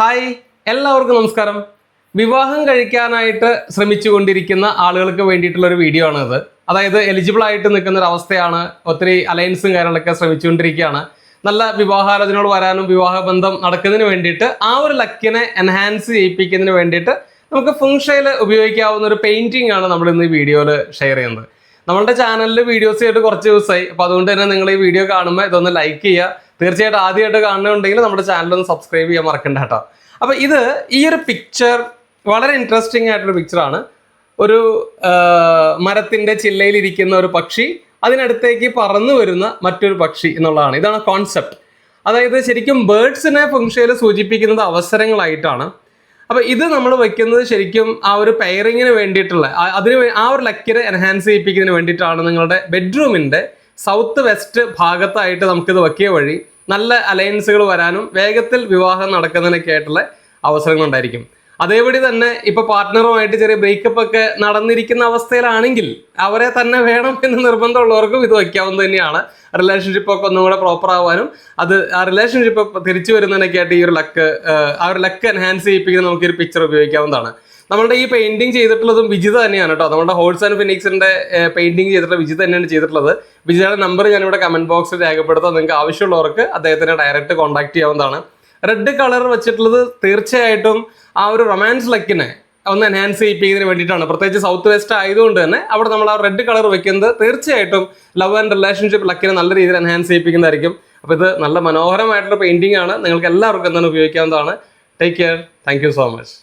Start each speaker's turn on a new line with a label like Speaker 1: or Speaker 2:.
Speaker 1: Hi എല്ലാവർക്കും നമസ്കാരം. വിവാഹം കഴിക്കാനായിട്ട് ശ്രമിച്ചുകൊണ്ടിരിക്കുന്ന ആളുകൾക്ക് വേണ്ടിയിട്ടുള്ള ഒരു വീഡിയോ ആണിത്. അതായത് എലിജിബിൾ ആയിട്ട് നിൽക്കുന്ന ഒരു അവസ്ഥയാണ് ഒത്തിരി അലയൻസും കാര്യങ്ങളൊക്കെ ശ്രമിച്ചുകൊണ്ടിരിക്കുകയാണ്. നല്ല വിവാഹാലോചനകൾ വരാനും വിവാഹ ബന്ധം നടക്കുന്നതിന് വേണ്ടിയിട്ട് ആ ഒരു ലക്കിനെ എൻഹാൻസ് ചെയ്യിപ്പിക്കുന്നതിന് വേണ്ടിയിട്ട് നമുക്ക് ഫുങ്ഷയിൽ ഉപയോഗിക്കാവുന്ന ഒരു പെയിന്റിംഗ് ആണ് നമ്മൾ ഇന്ന് ഈ വീഡിയോയിൽ ഷെയർ ചെയ്യുന്നത്. നമ്മളുടെ ചാനലിൽ വീഡിയോസ് ചെയ്തിട്ട് കുറച്ച് ദിവസമായി അപ്പോൾ അതുകൊണ്ട് തന്നെ നിങ്ങൾ ഈ വീഡിയോ കാണുമ്പോൾ ഇതൊന്ന് ലൈക്ക് ചെയ്യുക. തീർച്ചയായിട്ടും ആദ്യമായിട്ട് കാണുന്നുണ്ടെങ്കിൽ നമ്മുടെ ചാനൽ ഒന്ന് സബ്സ്ക്രൈബ് ചെയ്യാൻ മറക്കണ്ട കേട്ടോ. അപ്പോൾ ഇത് ഈ ഒരു പിക്ചർ വളരെ ഇൻട്രസ്റ്റിംഗ് ആയിട്ടുള്ള പിക്ചറാണ് ഒരു മരത്തിന്റെ ചില്ലയിൽ ഇരിക്കുന്ന ഒരു പക്ഷി അതിനടുത്തേക്ക് പറന്നു വരുന്ന മറ്റൊരു പക്ഷി എന്നുള്ളതാണ്. ഇതാണ് കോൺസെപ്റ്റ് അതായത് ശരിക്കും ബേർഡ്സിനെ ഫംഗ്ഷയിൽ സൂചിപ്പിക്കുന്നത് അവസരങ്ങളായിട്ടാണ്. അപ്പൊ ഇത് നമ്മൾ വെക്കുന്നത് ശരിക്കും ആ ഒരു പെയറിങ്ങിന് വേണ്ടിയിട്ടുള്ള അതിന് ആ ഒരു ലക്കിനെ എൻഹാൻസ് ചെയ്യിപ്പിക്കുന്നതിന് വേണ്ടിയിട്ടാണ് നിങ്ങളുടെ ബെഡ്റൂമിന്റെ സൗത്ത് വെസ്റ്റ് ഭാഗത്തായിട്ട് നമുക്കിത് വെക്കിയ വഴി. നല്ല അലയൻസുകൾ വരാനും വേഗത്തിൽ വിവാഹം നടക്കുന്നതിനൊക്കെ ആയിട്ടുള്ള അവസരങ്ങൾ ഉണ്ടായിരിക്കും അതേപടി തന്നെ ഇപ്പൊ പാർട്ട്ണറുമായിട്ട് ചെറിയ ബ്രേക്കപ്പ് ഒക്കെ നടന്നിരിക്കുന്ന അവസ്ഥയിലാണെങ്കിൽ അവരെ തന്നെ വേണം എന്ന് നിർബന്ധമുള്ളവർക്കും ഇത് വയ്ക്കാവുന്നത് തന്നെയാണ്. റിലേഷൻഷിപ്പ് ഒക്കെ ഒന്നും കൂടെ പ്രോപ്പർ ആവാനും അത് ആ റിലേഷൻഷിപ്പ് തിരിച്ചു വരുന്നതിനൊക്കെ ആയിട്ട് ഈ ഒരു ലക്ക് ആ ഒരു ലക്ക് എൻഹാൻസ് ചെയ്യിപ്പിക്കുന്ന നമുക്ക് ഒരു പിക്ചർ ഉപയോഗിക്കാവുന്നതാണ്. നമ്മളുടെ ഈ പെയിന്റിംഗ് ചെയ്തിട്ടുള്ളതും വിജിത തന്നെയാണ് കേട്ടോ. നമ്മുടെ ഹോൾസ് ആൻഡ് ഫിനിക്സിന്റെ പെയിന്റിംഗ് ചെയ്തിട്ടുള്ള വിജിത തന്നെയാണ് ചെയ്തിട്ടുള്ളത്. വിജിതയുടെ നമ്പർ ഞാനിവിടെ കമന്റ് ബോക്സിൽ രേഖപ്പെടുത്താം. നിങ്ങൾക്ക് ആവശ്യമുള്ളവർക്ക് അദ്ദേഹത്തിനെ ഡയറക്റ്റ് കോൺടാക്ട് ചെയ്യാവുന്നതാണ്. റെഡ് കളർ വെച്ചിട്ടുള്ളത് തീർച്ചയായിട്ടും ആ ഒരു റൊമാൻസ് ലക്കിനെ ഒന്ന് എൻഹാൻസ് ചെയ്യിപ്പിക്കുന്നതിന് വേണ്ടിയിട്ടാണ്. പ്രത്യേകിച്ച് സൗത്ത് വെസ്റ്റ് ആയതുകൊണ്ട് തന്നെ അവിടെ നമ്മൾ ആ റെഡ് കളർ വെക്കുന്നത് തീർച്ചയായിട്ടും ലവ് ആൻഡ് റിലേഷൻഷിപ്പ് ലക്കിനെ നല്ല രീതിയിൽ എൻഹാൻസ് ചെയ്യിപ്പിക്കുന്നതായിരിക്കും. അപ്പോൾ ഇത് നല്ല മനോഹരമായിട്ടുള്ള പെയിന്റിംഗ് ആണ്. നിങ്ങൾക്ക് എല്ലാവർക്കും എന്താണ് ഉപയോഗിക്കാവുന്നതാണ്. Take care thank so much